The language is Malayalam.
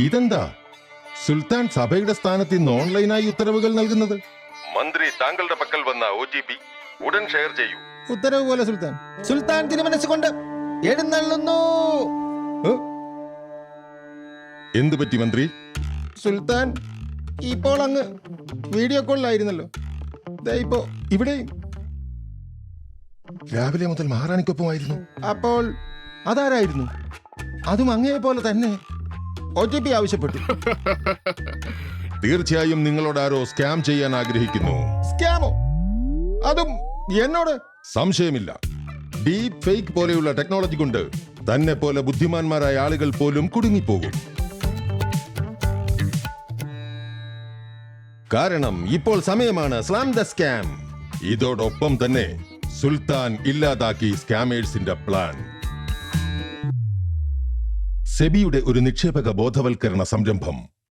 ഇതെന്താ? സുൽത്താൻ സഭയുടെ സ്ഥാനത്ത് ഇന്ന് ഓൺലൈനായി ഉത്തരവുകൾ നൽകുന്നത്? മന്ത്രി താങ്കളുടെ പക്കൽ വന്ന ഒ ടി പി ഉടൻ ഷെയർ ചെയ്യൂ. ഉത്തരവ് പോലെ സുൽത്താൻ. സുൽത്താൻ തിരുമനസ്സുകൊണ്ട് എഴുന്നള്ളുന്നു. എന്തു പറ്റി മന്ത്രി? സുൽത്താൻ ഇപ്പോൾ അങ്ങ് വീഡിയോ കോളിലായിരുന്നല്ലോ. ഇപ്പോ ഇവിടെയും. രാവിലെ മുതൽ മഹാറാണിക്കൊപ്പമായിരുന്നു. അപ്പോൾ അതാരായിരുന്നു? അതും അങ്ങയെ പോലെ തന്നെ. ഒ ടി പി ആവശ്യപ്പെട്ടു. തീർച്ചയായും നിങ്ങളോട് ആരോ സ്കാം ചെയ്യാൻ ആഗ്രഹിക്കുന്നു. സ്കാമോ? അതും എന്നോട്? സംശയമില്ല. ഡീപ് ഫേക്ക് പോലെയുള്ള ടെക്നോളജി കൊണ്ട് തന്നെ പോലെ ബുദ്ധിമാന്മാരായ ആളുകൾ പോലും കുടുങ്ങിപ്പോകും. കാരണം ഇപ്പോൾ സമയമാണ് സ്ലാം ദ സ്കാം ഇതോടൊപ്പം തന്നെ സുൽത്താൻ ഇല്ലാതാക്കി സ്കാമേഴ്സിന്റെ പ്ലാൻ സെബിയുടെ ഒരു നിക്ഷേപക ബോധവൽക്കരണ സംരംഭം.